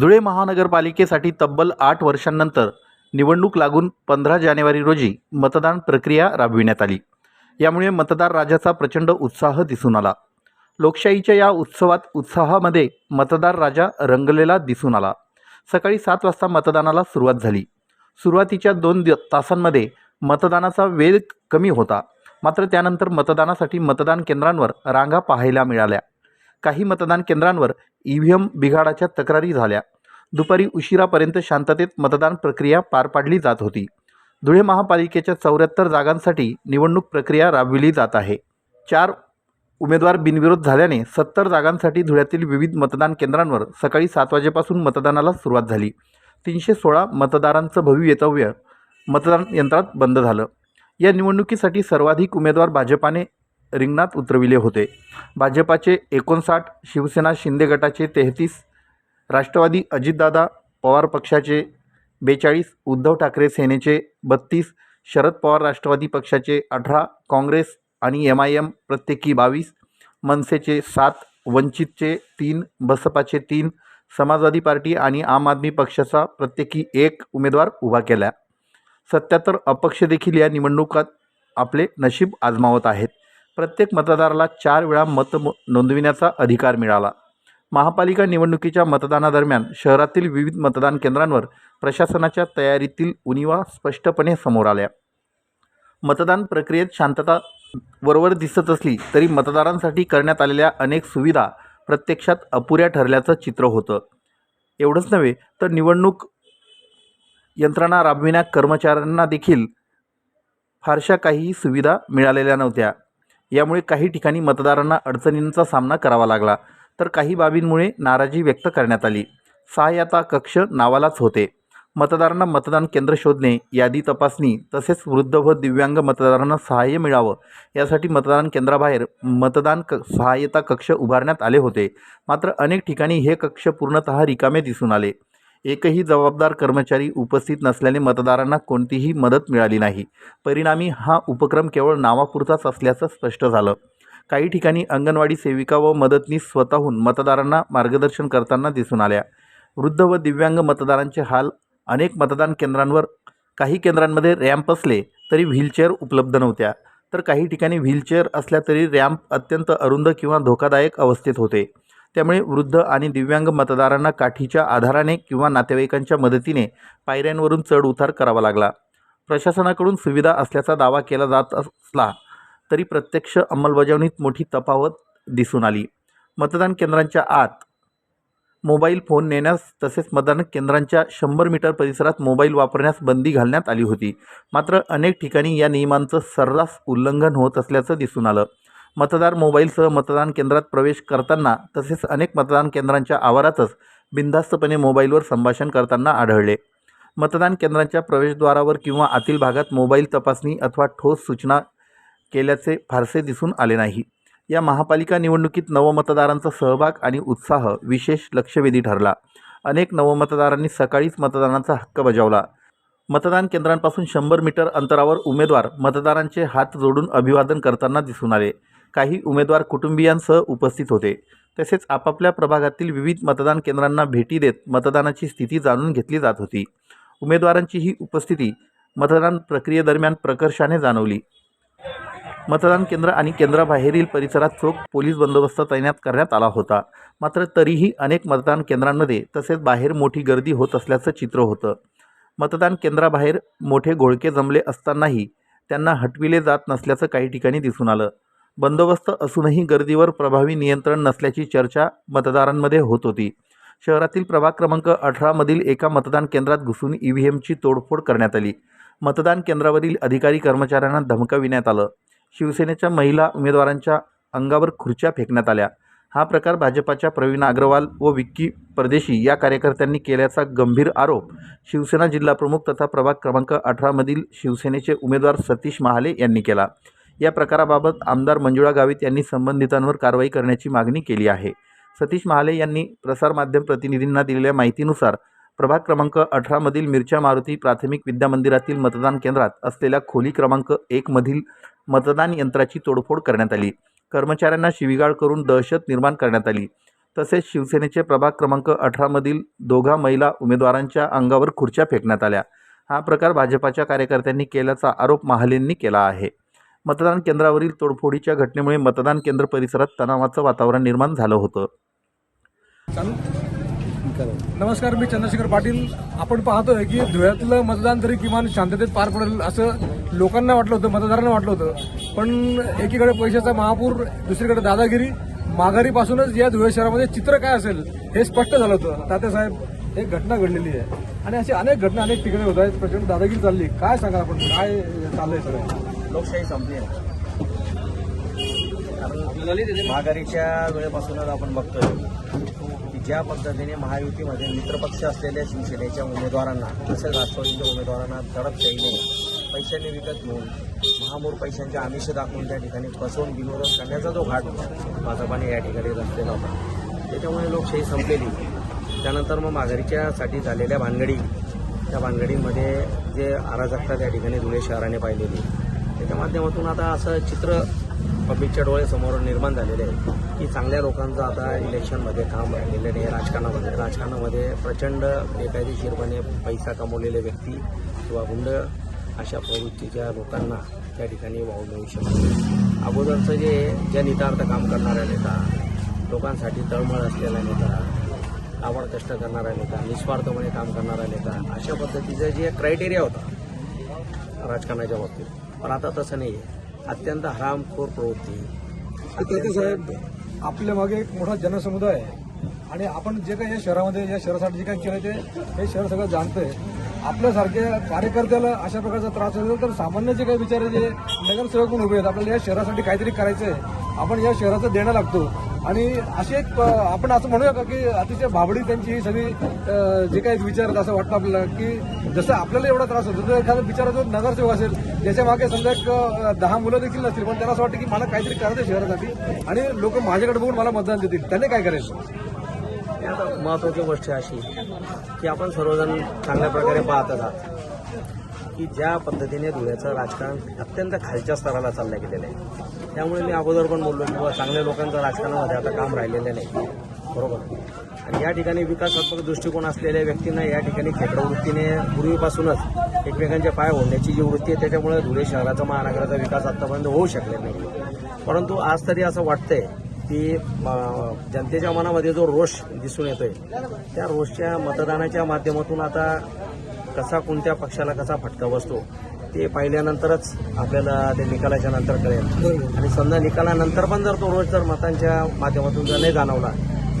धुळे महानगरपालिकेसाठी तब्बल आठ वर्षांनंतर निवडणूक लागून पंधरा जानेवारी रोजी मतदान प्रक्रिया राबविण्यात आली. यामुळे मतदार राजाचा प्रचंड उत्साह दिसून आला. लोकशाहीच्या या उत्सवात उत्साहामध्ये मतदार राजा रंगलेला दिसून आला. सकाळी सात वाजता मतदानाला सुरुवात झाली. सुरुवातीच्या दोन दि तासांमध्ये मतदानाचा वेग कमी होता. मात्र त्यानंतर मतदानासाठी मतदान केंद्रांवर रांगा पाहायला मिळाल्या. काही मतदान केंद्रांवर ई व्ही एम बिघाडाच्या तक्रारी झाल्या. दुपारी उशिरापर्यंत शांततेत मतदान प्रक्रिया पार पाडली जात होती. धुळे महापालिकेच्या चौऱ्याहत्तर जागांसाठी निवडणूक प्रक्रिया राबविली जात आहे. चार उमेदवार बिनविरोध झाल्याने सत्तर जागांसाठी धुळ्यातील विविध मतदान केंद्रांवर सकाळी सात वाजेपासून मतदानाला सुरुवात झाली. तीनशे सोळा मतदारांचं भवितव्य मतदान यंत्रात बंद झालं. या निवडणुकीसाठी सर्वाधिक उमेदवार भाजपाने रिंगणात उतरविले होते. भाजपाचे एकोणसाठ शिवसेना शिंदे गटाचे तेहतीस राष्ट्रवादी अजितदादा पवार पक्षाचे बेचाळीस उद्धव ठाकरे सेनेचे बत्तीस शरद पवार राष्ट्रवादी पक्षाचे अठरा काँग्रेस आणि एम आय एम प्रत्येकी बावीस मनसेचे सात वंचितचे तीन बसपाचे तीन समाजवादी पार्टी आणि आम आदमी पक्षाचा प्रत्येकी एक उमेदवार उभा केला. सत्याहत्तर अपक्ष देखील या निवडणुकात आपले नशीब आजमावत आहेत. प्रत्येक मतदाराला चार वेळा मत नोंदविण्याचा अधिकार मिळाला. महापालिका निवडणुकीच्या मतदानादरम्यान शहरातील विविध मतदान केंद्रांवर प्रशासनाच्या तयारीतील उणिवा स्पष्टपणे समोर आल्या. मतदान प्रक्रियेत शांतता वरवर दिसत असली तरी मतदारांसाठी करण्यात आलेल्या अनेक सुविधा प्रत्यक्षात अपुऱ्या ठरल्याचं चित्र होतं. एवढंच नव्हे तर निवडणूक यंत्रणा राबविण्या कर्मचाऱ्यांना देखील फारशा काही सुविधा मिळालेल्या नव्हत्या. यामुळे काही ठिकाणी मतदारांना अडचणींचा सामना करावा लागला. तर काही बाबींमुळे नाराजी व्यक्त करण्यात आली. सहाय्यता कक्ष नावालाच होते. मतदारांना मतदान केंद्र शोधणे यादी तपासणी तसेच वृद्ध व दिव्यांग मतदारांना सहाय्य मिळावं यासाठी मतदान केंद्राबाहेर मतदान क सहाय्यता कक्ष उभारण्यात आले होते. मात्र अनेक ठिकाणी हे कक्ष पूर्णतः रिकामे दिसून आले. एकही जबाबदार कर्मचारी उपस्थित नसल्याने मतदारांना कोणतीही मदत मिळाली नाही. परिणामी हा उपक्रम केवळ नावापुरताच असल्याचं स्पष्ट झालं. काही ठिकाणी अंगणवाडी सेविका व मदतनीस स्वतःहून मतदारांना मार्गदर्शन करताना दिसून आल्या. वृद्ध व दिव्यांग मतदारांचे हाल अनेक मतदान केंद्रांवर काही केंद्रांमध्ये रॅम्प असले तरी व्हीलचेअर उपलब्ध नव्हत्या. तर काही ठिकाणी व्हीलचेअर असल्या तरी रॅम्प अत्यंत अरुंद किंवा धोकादायक अवस्थेत होते. त्यामुळे वृद्ध आणि दिव्यांग मतदारांना काठीच्या आधाराने किंवा नातेवाईकांच्या मदतीने पायऱ्यांवरून चढ उतार करावा लागला. प्रशासनाकडून सुविधा असल्याचा दावा केला जात असला तरी प्रत्यक्ष अंमलबजावणीत मोठी तफावत दिसून आली. मतदान केंद्रांच्या आत मोबाईल फोन नेण्यास तसेच मतदान केंद्रांच्या शंभर मीटर परिसरात मोबाईल वापरण्यास बंदी घालण्यात आली होती. मात्र अनेक ठिकाणी या नियमांचं सर्रास उल्लंघन होत असल्याचं दिसून आलं. मतदार मोबाईलसह मतदान केंद्रात प्रवेश करताना तसेच अनेक मतदान केंद्रांच्या आवारातच बिनधास्तपणे मोबाईलवर संभाषण करताना आढळले. मतदान केंद्रांच्या प्रवेशद्वारावर किंवा आतील भागात मोबाईल तपासणी अथवा ठोस सूचना केल्याचे फारसे दिसून आले नाही. या महापालिका निवडणुकीत नवमतदारांचा सहभाग आणि उत्साह विशेष लक्षवेधी ठरला. अनेक नवमतदारांनी सकाळीच मतदानाचा हक्क बजावला. मतदान केंद्रांपासून शंभर मीटर अंतरावर उमेदवार मतदारांचे हात जोडून अभिवादन करताना दिसून आले. काही उमेदवार कुटुंबियांसह उपस्थित होते. तसेच आपापल्या प्रभागातील विविध मतदान केंद्रांना भेटी देत मतदानाची स्थिती जाणून घेतली जात होती. उमेदवारांची ही उपस्थिती मतदान प्रक्रियेदरम्यान प्रकर्षाने जाणवली. मतदान केंद्र आणि केंद्राबाहेरील परिसरात चोख पोलीस बंदोबस्त तैनात करण्यात आला होता. मात्र तरीही अनेक मतदान केंद्रांमध्ये तसेच बाहेर मोठी गर्दी होत असल्याचं चित्र होतं. मतदान केंद्राबाहेर मोठे घोळके जमले असतानाही त्यांना हटविले जात नसल्याचं काही ठिकाणी दिसून आलं. बंदोबस्त असूनही गर्दीवर प्रभावी नियंत्रण नसल्याची चर्चा मतदारांमध्ये होत होती. शहरातील प्रभाग क्रमांक अठरामधील एका मतदान केंद्रात घुसून ई व्ही एमची तोडफोड करण्यात आली. मतदान केंद्रावरील अधिकारी कर्मचाऱ्यांना धमकाविण्यात आलं. शिवसेनेच्या महिला उमेदवारांच्या अंगावर खुर्च्या फेकण्यात आल्या. हा प्रकार भाजपाच्या प्रवीण अग्रवाल व विक्की परदेशी या कार्यकर्त्यांनी केल्याचा गंभीर आरोप शिवसेना जिल्हाप्रमुख तथा प्रभाग क्रमांक अठरामधील शिवसेनेचे उमेदवार सतीश महाले यांनी केला. या प्रकाराबाबत आमदार मंजुळा गावित यांनी संबंधितांवर कारवाई करण्याची मागणी केली आहे. सतीश महाले यांनी प्रसारमाध्यम प्रतिनिधींना दिलेल्या माहितीनुसार प्रभाग क्रमांक अठरामधील मिरच्या मारुती प्राथमिक विद्या मंदिरातील मतदान केंद्रात असलेल्या खोली क्रमांक एकमधील मतदान यंत्राची तोडफोड करण्यात आली. कर्मचाऱ्यांना शिवीगाळ करून दहशत निर्माण करण्यात आली. तसेच शिवसेनेचे प्रभाग क्रमांक अठरामधील दोघा महिला उमेदवारांच्या अंगावर खुर्च्या फेकण्यात आल्या. हा प्रकार भाजपाच्या कार्यकर्त्यांनी केल्याचा आरोप महालेंनी केला आहे. मतदान केंद्रावरील तोडफोडीच्या घटनेमुळे मतदान केंद्र परिसरात तणावाचं वातावरण निर्माण झालं होतं. चालू नमस्कार मी चंद्रशेखर पाटील. आपण पाहतोय की धुळ्यातलं मतदान तरी किमान शांततेत पार पडेल असं लोकांना वाटलं होतं मतदारांना वाटलं होतं. पण एकीकडे पैशाचा महापूर दुसरीकडे दादागिरी. माघारीपासूनच या धुळे शहरामध्ये चित्र काय असेल हे स्पष्ट झालं होतं. तात्यासाहेब एक घटना घडलेली आहे. आणि अशी अनेक घटना अनेक ठिकाणी होत आहेत. प्रचंड दादागिरी चालली. काय सांगा आपण? काय चाललंय सगळं? लोकशाही संपली कारण महागारीच्या वेळेपासूनच आपण बघतोय की ज्या पद्धतीने महायुतीमध्ये मित्रपक्ष असलेल्या शिवसेनेच्या उमेदवारांना तसेच राष्ट्रवादीच्या उमेदवारांना दडपशाहीने पैशांनी विकत घेऊन महामूर पैशांच्या आमिष दाखवून त्या ठिकाणी फसवून विनोदन करण्याचा जो घाट भाजपाने या ठिकाणी रचलेला होता त्याच्यामुळे लोकशाही संपलेली. त्यानंतर मग माघारीच्यासाठी झालेल्या भानगडी त्या भानगडीमध्ये जे अराजकता त्या ठिकाणी धुळे शहराने पाहिलेली. त्याच्या माध्यमातून आता असं चित्र पब्लिकच्या डोळ्यासमोर निर्माण झालेलं आहे की चांगल्या लोकांचं आता इलेक्शनमध्ये काम राहिलेलं नाही राजकारणामध्ये राजकारणामध्ये प्रचंड बेकायदेशीरपणे पैसा कमवलेले व्यक्ती किंवा गुंड अशा प्रवृत्तीच्या लोकांना त्या ठिकाणी वाहून मिळू शकतो अगोदरचं जे ज्या नितार्थ काम करणारा नेता लोकांसाठी तळमळ असलेला नेता आवड कष्ट करणारा नेता निस्वार्थपणे काम करणारा नेता अशा पद्धतीचा जे क्रायटेरिया होता राजकारणाच्या बाबतीत. पण आता तसं नाही आहे. अत्यंत हरामखोर प्रवृत्ती साहेब आपल्या मागे एक मोठा जनसमुदाय आहे. आणि आपण जे काही या शहरामध्ये या शहरासाठी जे काही केलं ते हे शहर सगळं जाणतंय. आपल्यासारख्या कार्यकर्त्याला अशा प्रकारचा त्रास होतो तर सामान्य जे काही विचार जे नगरसेवक म्हणून उभे आहेत आपल्याला या शहरासाठी काहीतरी करायचं आहे आपण या शहराचं देणं लागतो. आणि अशी एक प- आपण असं म्हणूया का की अतिशय भाबडी त्यांची ही सगळी जे काही विचार असं वाटतं आपल्याला की जसं आपल्याला एवढा त्रास होतो जर एखादा बिचारा जो नगरसेवक असेल त्याच्यामागे समजा एक दहा मुलं देखील नसतील पण त्याला असं वाटतं की मला काहीतरी करायचं शहरासाठी आणि लोक माझ्याकडे बघून मला मतदान देतील. त्याने काय करायचं आता महत्वाची गोष्ट अशी की आपण सर्वजण चांगल्या प्रकारे पाहत आहात की ज्या पद्धतीने धुळ्याचं राजकारण अत्यंत खालच्या स्तराला चाललं गेलेलं आहे. त्यामुळे मी अगोदर पण बोललो की बाबा चांगल्या लोकांचं राजकारणामध्ये आता काम राहिलेलं नाही. बरोबर? आणि या ठिकाणी विकासात्मक दृष्टिकोन असलेल्या व्यक्तींना या ठिकाणी खेकडवृत्तीने पूर्वीपासूनच एकमेकांच्या पाय ओढण्याची जी वृत्ती आहे त्याच्यामुळे धुळे शहराचा महानगराचा विकास आत्तापर्यंत होऊ शकलेला नाही. परंतु आज तरी असं वाटतंय की जनतेच्या मनामध्ये जो रोष दिसून येतोय त्या रोषच्या मतदानाच्या माध्यमातून आता कसा कोणत्या पक्षाला कसा फटका बसतो ते पाहिल्यानंतरच आपल्याला ते निकालाच्या नंतर कळेल. आणि समजा निकालानंतर पण जर तो रोज जर मतांच्या माध्यमातून जर नाही जाणवला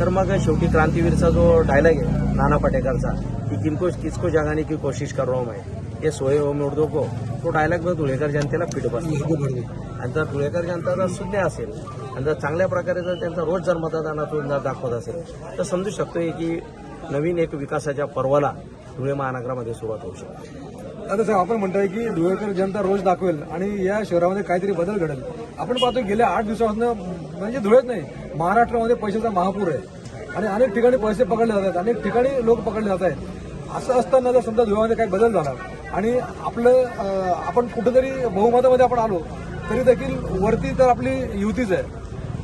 तर मग शेवटी क्रांतीवीरचा जो डायलॉग आहे नाना पाटेकरचा की किनको किसको जगाने की कोशिश कर रहा हूं मैं ये सोय हो मुर्दो को. तो डायलॉग मग धुळेकर जनतेला फिट बसतो. आणि जर धुळेकर जनता जर शून्य असेल आणि जर चांगल्या प्रकारे जर त्यांचा रोज जर मतदानातून जर दाखवत असेल तर समजू शकतोय की नवीन एक विकासाच्या पर्वाला धुळे महानगरामध्ये सुरुवात होऊ शकते. आता साहेब आपण म्हणताय की धुळेकर जनता रोज दाखवेल आणि या शहरामध्ये काहीतरी बदल घडेल. आपण पाहतो गेल्या आठ दिवसापासून म्हणजे धुळेच नाही महाराष्ट्रामध्ये पैशाचा महापूर आहे. आणि अनेक ठिकाणी पैसे पकडले जात आहेत अनेक ठिकाणी लोक पकडले जात आहेत. असं असताना जर समजा धुळ्यामध्ये काही बदल झाला आणि आपलं आपण कुठेतरी बहुमतामध्ये आपण आलो तरी देखील वरती तर आपली युतीच आहे.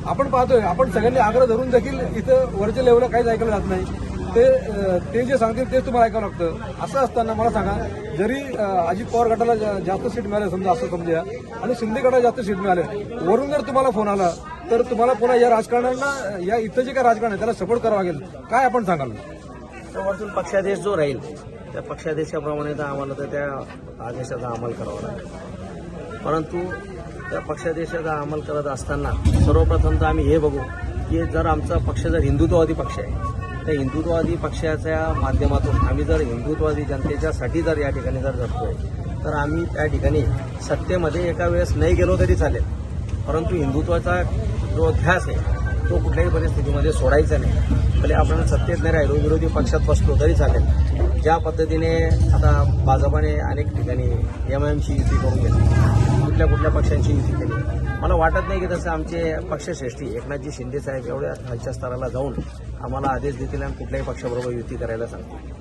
आपण पाहतोय आपण सगळ्यांनी आग्रह धरून देखील इथं वरच्या लेवलला काहीच ऐकलं जात नाही. ते ते जे सांगतील तेच तुम्हाला ऐकावं लागतं. असं असताना मला सांगा जरी अजित पवार गटाला जास्त सीट मिळाले समजा असं समजा आणि शिंदे गटाला जास्त सीट मिळाले वरून जर तुम्हाला फोन आला तर तुम्हाला पुन्हा या राजकारण्यांना या इथं जे काय राजकारण आहे त्याला सपोर्ट करावं लागेल. काय आपण सांगाल? वरतून पक्षादेश जो राहील त्या पक्षादेशाप्रमाणे तर आम्हाला तर त्या आदेशाचा अंमल करावा लागेल. परंतु त्या पक्षादेशाचा अंमल करत असताना सर्वप्रथम तर आम्ही हे बघू की जर आमचा पक्ष जर हिंदुत्ववादी पक्ष आहे त्या हिंदुत्ववादी पक्षाच्या माध्यमातून आम्ही जर हिंदुत्ववादी जनतेच्यासाठी जर या ठिकाणी जर जगतोय तर आम्ही त्या ठिकाणी सत्तेमध्ये एका वेळेस नाही गेलो तरी चालेल. परंतु हिंदुत्वाचा जो ध्यास आहे तो कुठल्याही परिस्थितीमध्ये सोडायचा नाही. भले आपण सत्तेत नाही राहिलो विरोधी पक्षात बसलो तरी चालेल. ज्या पद्धतीने आता भाजपाने अनेक ठिकाणी एम एमची युती करून घेतली कुठल्या कुठल्या पक्षांची युती केली. मला वाटत नाही की तसं आमचे पक्षश्रेष्ठी एकनाथजी शिंदे साहेब एवढ्या खालच्या स्तराला जाऊन आम्हाला आदेश देतील आणि कुठल्याही पक्षाबरोबर युती करायला सांगतील.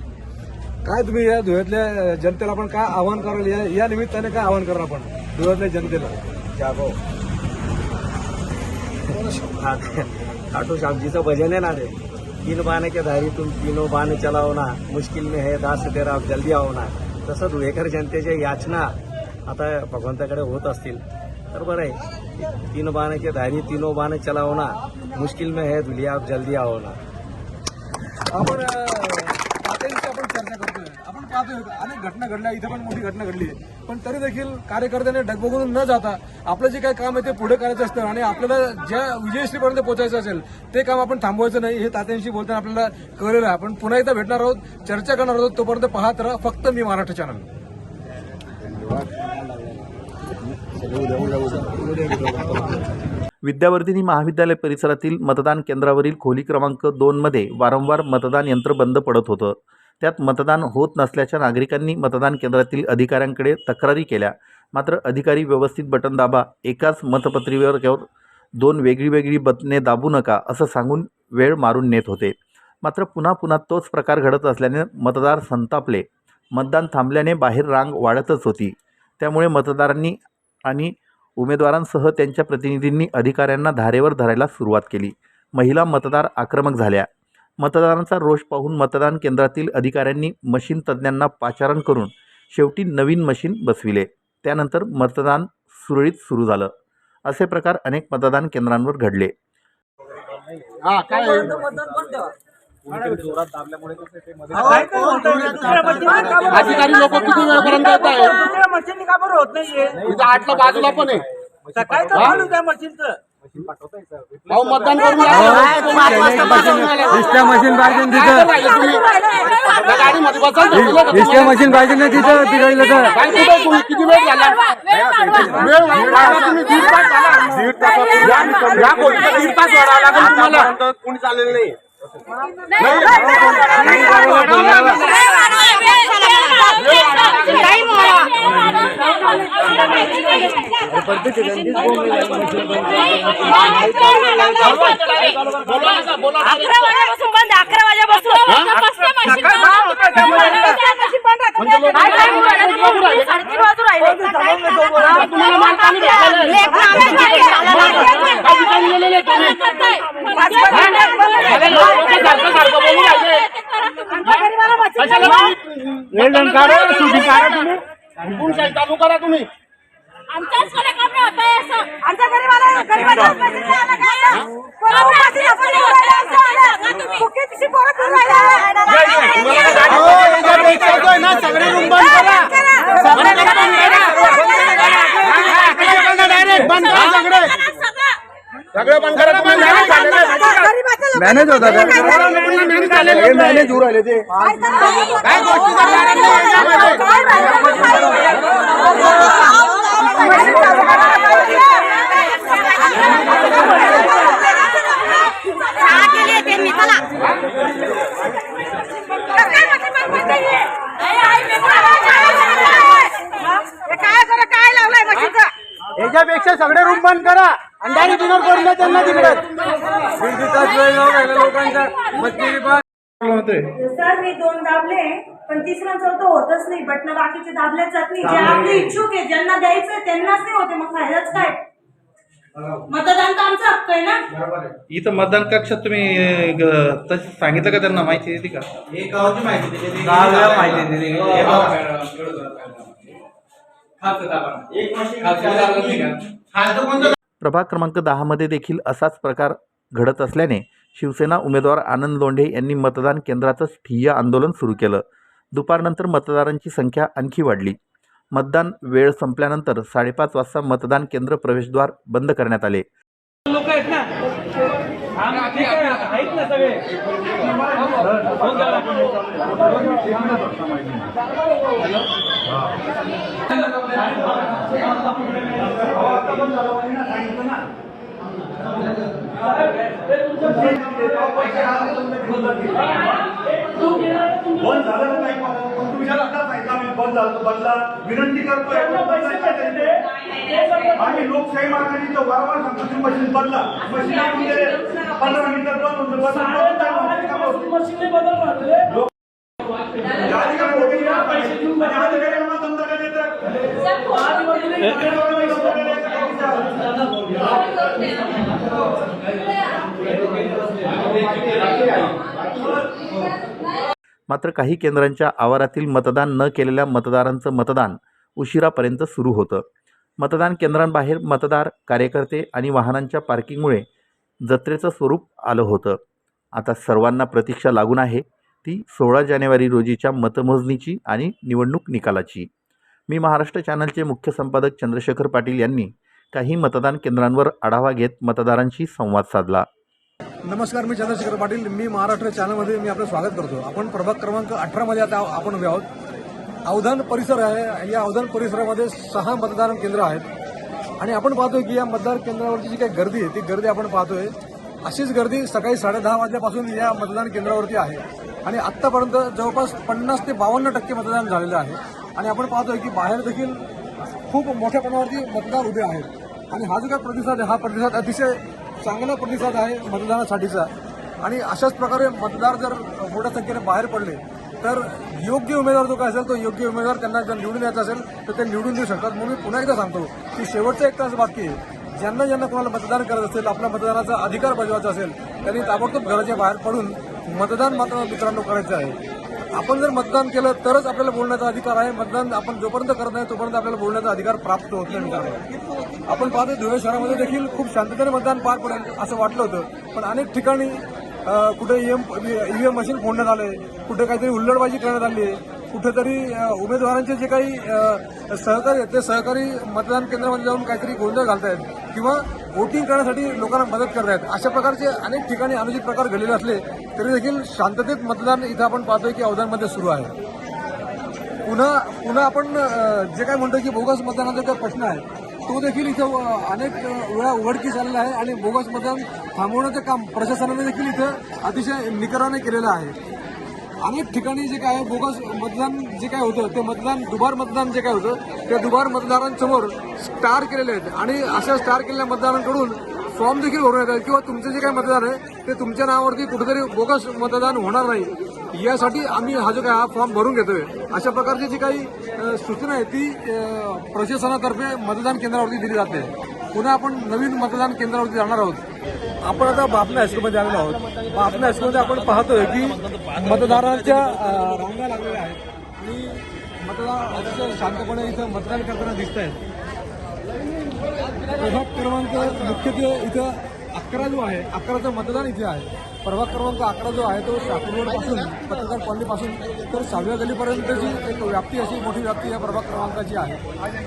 काय तुम्ही या धुळ्यातल्या जनतेला आपण काय आव्हान कराल? या- या निमित्ताने काय आव्हान कराल आपण धुळ्यातल्या जनतेला? जागो. खाटू श्याम जी का भजन है ना रे. तीन बाने के धारी तुम तीनों बाने चलाओ ना मुश्किल में है दास तेरा जल्दी आओ ना तसं धुळेकर जनतेच्या याचना आता भगवंताकडे होत असतील. तर बरं आहे. तीन के धारी तीनों बाने चलाओ ना मुश्किल में है अब जल्दी आओ ना आपण पातळीची तात्यांशी आपण चर्चा करतोय. आपण पाहतोय अनेक घटना घडल्या इथं पण मोठी घटना घडली आहे. पण तरी देखील कार्यकर्त्यांनी डगबगून न जाता आपलं जे काही काम आहे ते पुढे करायचं असतं आणि आपल्याला ज्या विजयश्रीपर्यंत पोहोचायचं असेल ते काम आपण थांबवायचं नाही. हे तात्यांशी बोलताना आपल्याला कळलेलं आहे. आपण पुन्हा एकदा भेटणार आहोत चर्चा करणार आहोत. तोपर्यंत पाहत राहा फक्त मी महाराष्ट्र चॅनल विद्यावर्धिनी महाविद्यालय परिसरातील मतदान केंद्रावरील खोली क्रमांक दोनमध्ये वारंवार मतदान यंत्र बंद पडत होतं. त्यात मतदान होत नसल्याच्या नागरिकांनी मतदान केंद्रातील अधिकाऱ्यांकडे तक्रारी केल्या. मात्र अधिकारी व्यवस्थित बटन दाबा एकाच मतपत्रिकेवर दोन वेगळी वेगळी बटणे दाबू नका असं सांगून वेळ मारून नेत होते. मात्र पुन्हा पुन्हा तोच प्रकार घडत असल्याने मतदार संतापले. मतदान थांबल्याने बाहेर रांग वाढतच होती. त्यामुळे मतदारांनी आणि उमेदवारांसह त्यांच्या प्रतिनिधींनी अधिकाऱ्यांना धारेवर धरायला सुरुवात केली. महिला मतदार आक्रमक झाल्या. मतदारांचा रोष पाहून मतदान केंद्रातील अधिकाऱ्यांनी मशीन तज्ज्ञांना पाचारण करून शेवटी नवीन मशीन बसविले. त्यानंतर मतदान सुरळीत सुरू झालं. असे प्रकार अनेक मतदान केंद्रांवर घडले. अधिकारी लोक किती वेळपर्यंत येत आहे दुसऱ्या मशीन का बरं होत नाहीये? इथं आठला बाजूला पण आहे. सकाळी तर चालू त्या मशीनचं? भाऊ मतदान करून या. मशीन पाहिजे काय राहिलं तुम्ही? त्या गाडीमध्ये बसाल तर दिलं का तुम्हाला? मशीन पाहिजे ना तिथं तिकडलं तर काय कुठे तुम्ही? किती वेळ झाला? वेळ वाढवा तुम्ही दीड तास झाला. या- या गोष्टीला दीड तास वाढावा लागेल तुम्हाला. कोणी चाललेलं नाही अकरा वाजेपासून बंद अकरा वाजेपासून काय ठिकाणी गेलेले आहे तुम्ही? तुम्ही? हुकूमशाही चालू करा तुम्ही आमच्याच कडे काम नाही होत आहे असं. आमच्या गरीबाला गरीबाला पैसे आले काय पैसे आपण. फुकट पिशवी पोरं करून राहिले. ना, सगळे रूम बंद करा. सगळे बंद करा. हा, direct बंद करा सगळे. सगळे बंद करा तुम्ही मॅनेज झालेलं आहे. माहिती का? मॅनेज होता मॅनेज झालेलं आहे. मॅनेज होऊ राहिले ते. काय गोष्टीचा याच्यामध्ये. काय लावलाय मशीनचं याच्यापेक्षा सगळे रूम बंद करा. अंधारी डिनर करून त्यांना तिकडे. सर मी दोन दाबले पण तिसरा चौथं होतच नाही. बटन बाकीचे दाबल्याच जात नाही. जे आपले इच्छुक आहे ज्यांना द्यायचं त्यांनाच नाही होते मग फायदाच काय? मतदान तर आमचा हक्क आहे ना? इथं मतदान कक्षात तुम्ही तसं सांगितलं का त्यांना? माहिती दिली का? प्रभाग क्रमांक दहामध्ये देखील असाच प्रकार घडत असल्याने शिवसेना उमेदवार आनंद लोंढे यांनी मतदान केंद्राचं ठिय्या आंदोलन सुरू केलं. दुपारनंतर मतदारांची संख्या आणखी वाढली. मतदान वेळ संपल्यानंतर साडेपाच वाजता मतदान केंद्र प्रवेशद्वार बंद करण्यात आले. लोक आहेत ना? सगळे? हो, हो. ना बंद झालं नाही? पण सांगितलं आम्ही बंद झालं बदला. विनंती करतोय आम्ही लोकशाही मार्गाने इथं वारंवार सांगतो तुम्ही मशीन बदला. मशीन पंधरा मिनिटात बंद होतं बदला या अधिकारी वगैरे या पाहिजे. मात्र काही केंद्रांच्या आवारातील मतदान न केलेल्या मतदारांचं मतदान उशिरापर्यंत सुरू होतं. मतदान केंद्रांबाहेर मतदार कार्यकर्ते आणि वाहनांच्या पार्किंगमुळे जत्रेचं स्वरूप आलं होतं. आता सर्वांना प्रतीक्षा लागून आहे ती सोळा जानेवारी रोजीच्या मतमोजणीची आणि निवडणूक निकालाची. मी महाराष्ट्र चॅनलचे मुख्य संपादक चंद्रशेखर पाटील यांनी काही मतदान केंद्रांवर आढावा घेत मतदारांशी संवाद साधला. नमस्कार मी चंद्रशेखर पाटील. मी महाराष्ट्र चॅनलमध्ये मी आपलं स्वागत करतो. आपण प्रभाग क्रमांक अठरामध्ये आता आपण उभे आहोत. अवधान परिसर आहे. या अवधान परिसरामध्ये सहा मतदान केंद्र आहेत. आणि आपण पाहतोय की या मतदान केंद्रावरची जी काही गर्दी आहे ती गर्दी आपण पाहतोय. अशीच गर्दी सकाळी साडेदहा वाजल्यापासून या मतदान केंद्रावरती आहे. आणि आत्तापर्यंत जवळपास पन्नास ते बावन्न टक्के मतदान झालेलं आहे. आणि आपण पाहतोय की बाहेर देखील खूप मोठ्या प्रमाणावरती मतदार उभे आहेत. आणि हा जो काय प्रतिसाद आहे हा प्रतिसाद अतिशय चांगला प्रतिसाद आहे मतदानासाठीचा. आणि अशाच प्रकारे मतदार जर मोठ्या संख्येने बाहेर पडले तर योग्य उमेदवार जो काय असेल तो योग्य उमेदवार त्यांना जर निवडून यायचा असेल तर ते निवडून देऊ शकतात. म्हणून मी पुन्हा एकदा सांगतो की शेवटचा एक तास बाकी आहे. ज्यांना ज्यांना कोणाला मतदान करत असेल आपला मतदानाचा अधिकार बजावायचा असेल त्यांनी ताबडतोब घराच्या बाहेर पडून मतदान मात्र मित्रांनो करायचं आहे. आपण जर मतदान केलं तरच आपल्याला बोलण्याचा अधिकार आहे. मतदान आपण जोपर्यंत करत नाही तोपर्यंत आपल्याला बोलण्याचा अधिकार प्राप्त होत नाही मित्रांनो. आपण पाहतो धुळे शहरामध्ये देखील खूप शांततेने मतदान पार पडेल असं वाटलं होतं. पण अनेक ठिकाणी कुठे ईएम ईव्हीएम मशीन फोडण्यात आलंय कुठे काहीतरी हुल्लडबाजी करण्यात आली आहे. कुठेतरी उमेदवारांचे जे काही सहकारी आहेत ते सहकारी मतदान केंद्रामध्ये जाऊन काहीतरी गोंधळ घालतायत किंवा वोटिंग करण्यासाठी लोकांना मदत करत आहेत अशा प्रकारचे अनेक ठिकाणी अनुचित प्रकार घडलेले असले तरी देखील शांततेत मतदान इथं आपण पाहतोय की अवधानमध्ये सुरू आहे. पुन्हा पुन्हा आपण जे काय म्हणतो की बोगस मतदानाचा जो प्रश्न आहे तो देखील इथं अनेक वेळा उघडकीस आलेला आहे आणि बोगस मतदान थांबवण्याचं काम प्रशासनाने देखील इथं अतिशय निकराने केलेलं आहे. अनेक ठिकाणी जे काय आहे, बोगस मतदान जे काय होतं ते मतदान दुबार मतदान जे काय होतं त्या दुबार मतदारांसमोर स्टार केलेले आहेत. आणि अशा स्टार केलेल्या मतदारांकडून फॉर्म देखील भरून येतात किंवा तुमचं जे काही मतदान आहे ते तुमच्या नावावरती कुठेतरी बोगस मतदान होणार नाही. यासाठी आम्ही हा जो काय हा फॉर्म भरून घेतोय. अशा प्रकारची जी काही सूचना आहे ती प्रशासनातर्फे मतदान केंद्रावरती दिली जाते. पुन्हा आपण नवीन मतदान केंद्रावरती जाणार आहोत. आपण आता बापना हायस्कूलमध्ये आलेलो आहोत. बापना हायस्कूलमध्ये आपण पाहतोय की मतदारांच्या रांगा लागलेल्या आहेत. आणि मतदार अतिशय शांतपणे इथं मतदान करताना दिसत आहेत प्रभाग क्रमांक मुख्यत्वे इथं अकरा जो आहे अकराचं मतदान इथे आहे. प्रभाग क्रमांक अकरा जो आहे तो शाकुर रोडपासून पत्रकार कॉलनीपासून तर सहाव्या गलीपर्यंतची एक व्याप्ती अशी मोठी व्याप्ती या प्रभाग क्रमांकाची आहे.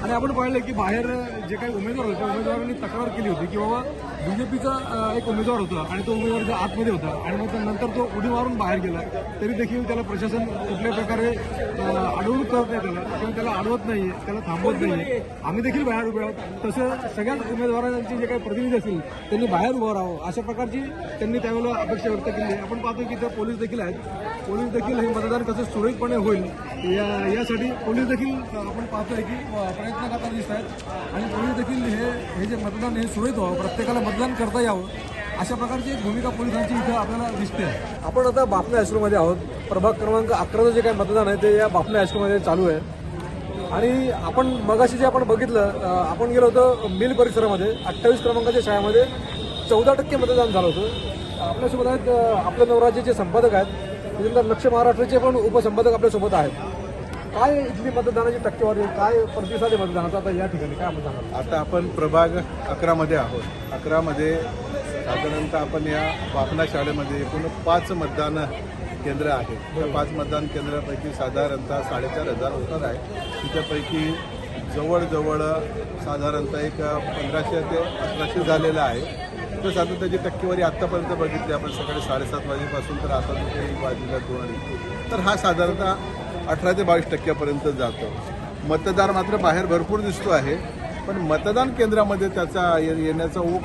आणि आपण पाहिलं की बाहेर जे काही उमेदवार होते त्या उमेदवारांनी तक्रार केली होती की बाबा बीजेपीचा एक उमेदवार होता आणि तो उमेदवार जो आतमध्ये होता आणि मग नंतर तो उडी मारून बाहेर गेला. तरी देखील त्याला प्रशासन कुठल्या प्रकारे अं, अडवणूक करत नाही त्याला. किंवा त्याला अडवत नाहीये त्याला थांबवत नाहीये. आम्ही देखील बाहेर उभे आहोत. तसं सगळ्याच उमेदवारांचे जे काही प्रतिनिधी असतील त्यांनी बाहेर उभं राहावं. अशा प्रकारची त्यांनी त्यावेळेला अपेक्षा व्यक्त केली आहे. आपण पाहतो की इथं पोलीस देखील आहेत. पोलीस देखील हे मतदान कसं सुरळीतपणे होईल या यासाठी पोलीस देखील आपण पाहतोय की प्रयत्न करताना दिसत आहेत. आणि पोलीस देखील हे हे जे मतदान हे सुरळीत व्हावं प्रत्येकाला मतदान करता यावं अशा प्रकारची एक भूमिका पोलिसांची इथं आपल्याला दिसते. आपण आता बापना हायस्कूलमध्ये आहोत. प्रभाग क्रमांक अकराचं जे काही मतदान आहे ते या बापना हायस्कूलमध्ये चालू आहे. आणि आपण मगाशी जे आपण बघितलं आपण गेलो होतो मिल परिसरामध्ये अठ्ठावीस क्रमांकाच्या शाळेमध्ये चौदा टक्के मतदान झालं होतं. आपल्यासोबत आहेत आपल्या नवराज्याचे संपादक आहेत त्याच्यानंतर लक्ष महाराष्ट्राचे पण उपसंपादक आपल्यासोबत आहेत. काय इथली मतदानाची टक्केवारी काय प्रतिसाद आहे मतदानाचा? आता या ठिकाणी काय सांगाल आता आपण प्रभाग अकरामध्ये आहोत. अकरामध्ये साधारणतः आपण या वापना शाळेमध्ये एकूण पाच मतदान केंद्र आहेत. त्या पाच मतदान केंद्रापैकी साधारणतः साडेचार हजार होतात आहे. त्याच्यापैकी जवळजवळ साधारणतः एक पंधराशे ते अठराशे झालेलं आहे. तर साधारण त्याची टक्केवारी आत्तापर्यंत बघितली आपण. सकाळी साडेसात वाजेपासून तर आता एक वाजेला दोन आणि तर हा साधारणतः अठरा ते बावीस टक्क्यापर्यंत जातो. मतदार मात्र बाहेर भरपूर दिसतो आहे पण मतदान केंद्रामध्ये त्याचा ये- येण्याचा ओघ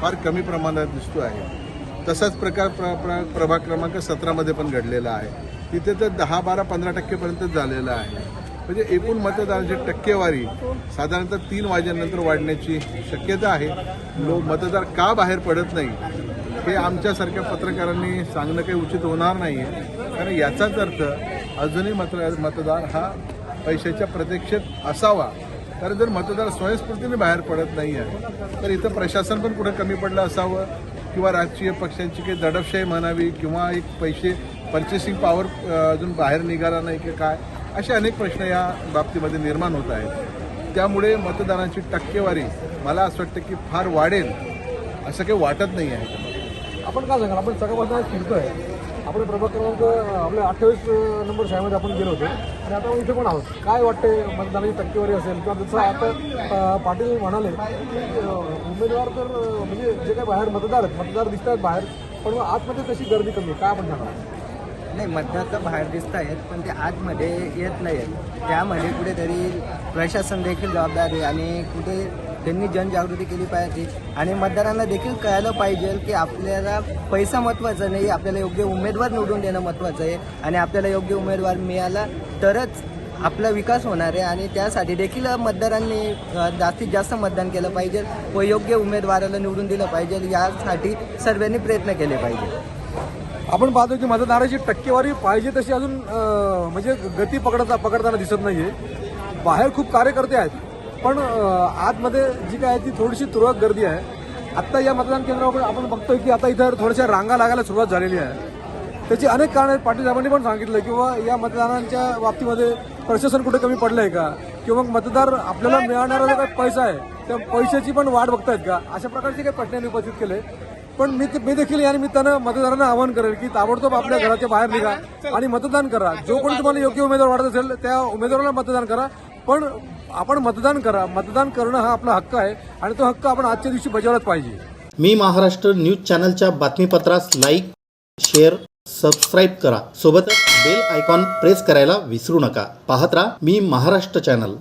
फार कमी प्रमाणात दिसतो आहे. तसाच प्रकार प्र प्र प्रभाग क्रमांक सतरामध्ये पण घडलेला आहे. तिथे तर दहा बारा पंधरा टक्केपर्यंत झालेला आहे. म्हणजे एकूण मतदारांची टक्केवारी साधारणतः तीन वाजेनंतर वाढण्याची शक्यता आहे. लोक मतदार का बाहेर पडत नाही हे आमच्यासारख्या पत्रकारांनी सांगणं काही उचित होणार नाही आहे कारण याचाच अर्थ अजूनही मत मतदार हा पैशाच्या प्रतीक्षेत असावा. कारण जर मतदार स्वयंस्फूर्तीने बाहेर पडत नाही आहे तर इथं प्रशासन पण कुठं कमी पडलं असावं? किंवा राजकीय पक्षांची काही दडपशाही म्हणावी किंवा एक पैसे पर्चेसिंग पॉवर अजून बाहेर निघाला नाही की काय? असे अनेक प्रश्न या बाबतीमध्ये निर्माण होत आहेत. त्यामुळे मतदानाची टक्केवारी मला असं वाटतं की फार वाढेल असं काही वाटत नाही आहे. आपण काय सांगाल आपण सकाळपासून फिरतोय. आपण प्रभाग क्रमांक अं, आपल्या अठ्ठावीस नंबर शाळेमध्ये आपण गेलो होतो. आणि आता इथे पण आहोत काय वाटते मतदानाची टक्केवारी असेल? किंवा जसं आता पाटील म्हणाले की उमेदवार तर म्हणजे जे काही बाहेर मतदार आहेत मतदार दिसत आहेत बाहेर पण मग आतमध्ये तशी गर्दी कमी आहे काय आपण सांगाल नाही मतदार तर बाहेर दिसत आहेत पण ते आतमध्ये येत नाही आहेत. त्यामध्ये कुठेतरी प्रशासन देखील जबाबदार आहे आणि कुठे त्यांनी जनजागृती केली पाहिजे आणि मतदारांना देखील कळायला पाहिजे की आपल्याला पैसा महत्त्वाचा नाही आपल्याला योग्य उमेदवार निवडून देणं महत्त्वाचं आहे आणि आपल्याला योग्य उमेदवार मिळाला तरच आपला विकास होणार आहे आणि त्यासाठी देखील मतदारांनी जास्तीत जास्त मतदान केलं पाहिजे व योग्य उमेदवाराला निवडून दिलं पाहिजे. यासाठी सर्वांनी प्रयत्न केले पाहिजे. आपण पाहतो की मतदाराची टक्केवारी पाहिजे तशी अजून म्हणजे गती पकडता पकडताना दिसत नाही आहे बाहेर खूप कार्यकर्ते आहेत पण आतमध्ये जी काय आहे ती थोडीशी तुरळक गर्दी आहे. आत्ता या मतदान केंद्रावर आपण बघतोय की आता इथं थोड्याशा रांगा लागायला सुरुवात झालेली आहे. त्याची अनेक कारण आहेत. पाटील साहेबांनी पण सांगितलं किंवा या मतदानांच्या बाबतीमध्ये प्रशासन कुठे कमी पडलं आहे का? किंवा मग मतदार आपल्याला मिळणारा जो काही पैसा आहे त्या पैशाची पण वाट बघतायत का? अशा प्रकारचे काही प्रश्नांनी उपस्थित केले. पण मी मी देखील या निमित्तानं मतदारांना आवाहन करेल की ताबडतोब आपल्या घराच्या बाहेर निघा आणि मतदान करा. जो कोणी तुम्हाला योग्य उमेदवार वाटत असेल त्या उमेदवाराला मतदान करा. पण आपण मतदान करा. मतदान करणं हा आपला हक्क आहे आणि तो हक्क आपण आजच्या दिवशी बजावलाच पाहिजे. मी महाराष्ट्र न्यूज चॅनलच्या बातमीपत्रास लाईक शेअर सबस्क्राईब करा. सोबतच बेल आयकॉन प्रेस करायला विसरू नका. पाहत राहा मी महाराष्ट्र चॅनल